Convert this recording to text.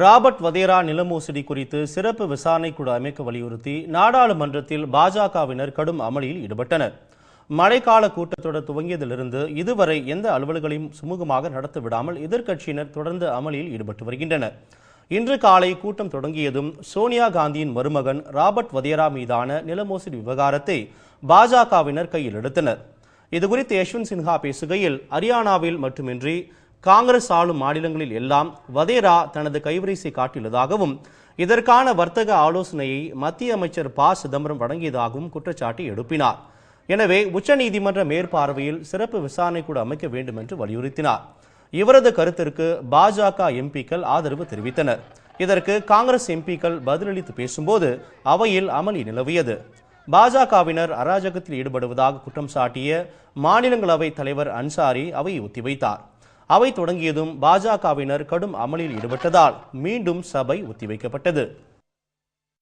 Robert Vadra நில மோசடி குறித்து சிறப்பு விசாரணை குழு அமைக்க வலியுறுத்தி நாடாளுமன்றத்தில் பாஜகவினர் கடும் அமளியில் ஈடுபட்டனர். மழைக்கால கூட்டத்தொடர் துவங்கியதிலிருந்து இதுவரை எந்த அலுவல்களையும் சுமூகமாக நடத்த விடாமல் எதிர்க்கட்சியினர் தொடர்ந்து அமளியில் ஈடுபட்டு வருகின்றனர். இன்று காலை கூட்டம் தொடங்கியதும் சோனியா காந்தியின் மருமகன் ராபர்ட் வதேரா மீதான நில மோசடி விவகாரத்தை பாஜகவினர் கையில் எடுத்தனர். இதுகுறித்து யஷ்வந்த் சின்ஹா பேசுகையில் ஹரியானாவில் மட்டுமின்றி காங்கிரஸ் ஆளும் மாநிலங்களில் எல்லாம் வதேரா தனது கைவரிசை காட்டியுள்ளதாகவும் இதற்கான வர்த்தக ஆலோசனையை மத்திய அமைச்சர் ப. சிதம்பரம் வழங்கியதாகவும் குற்றச்சாட்டு எழுப்பினார். எனவே உச்சநீதிமன்ற மேற்பார்வையில் சிறப்பு விசாரணை கூட அமைக்க வேண்டும் என்று வலியுறுத்தினார். இவரது கருத்திற்கு பாஜக எம்பிக்கள் ஆதரவு தெரிவித்தனர். இதற்கு காங்கிரஸ் எம்பிக்கள் பதிலளித்து பேசும்போது அவையில் அமளி நிலவியது. பாஜகவினர் அராஜகத்தில் ஈடுபடுவதாக குற்றம் சாட்டிய மாநிலங்களவை தலைவர் அன்சாரி அவையை ஒத்திவைத்தார். அவை தொடங்கியதும் பாஜகவினர் கடும் அமளியில் ஈடுபட்டதால் மீண்டும் சபை ஒத்திவைக்கப்பட்டது.